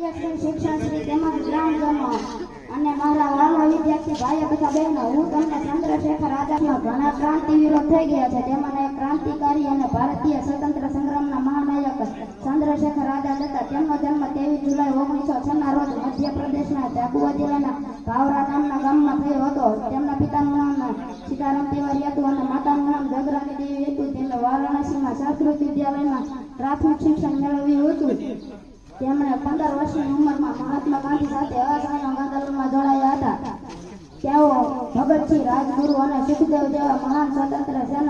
શ્રી શિક્ષણ તેમજ અને મારા વાલા વિદ્યાર્થી તથા બહેનો હું તમને ચંદ્રશેખર આઝાદના ઘણા ક્રાંતિવીરો થઈ ગયા છે. તેમાંના એક ક્રાંતિકારી અને ભારતીય સ્વતંત્ર સંગ્રામના મહાનાયક ચંદ્રશેખર આઝાદ હતા. તેમનો જન્મ ત્રેવીસ જુલાઈ ઓગણીસો છના રોજ મધ્યપ્રદેશના ઝાબુઆ જિલ્લાના ભાવરા નામના ગામમાં થયો હતો. તેમના પિતાનું નામ તિવારી હતું અને માતાનું નામ જગરાની દેવી હતું. તેમણે વારાણસીમાં વિદ્યાલયમાં પ્રાથમિક શિક્ષણ મેળવ્યું હતું. પંદર વર્ષની ઉંમરમાં મહાત્મા ગાંધી સાથે અસહયોગ આંદોલનમાં જોડાયા હતા. તેઓ ભગતસિંહ રાજગુરુ અને સુખદેવ જેવા મહાન સ્વતંત્ર મળીને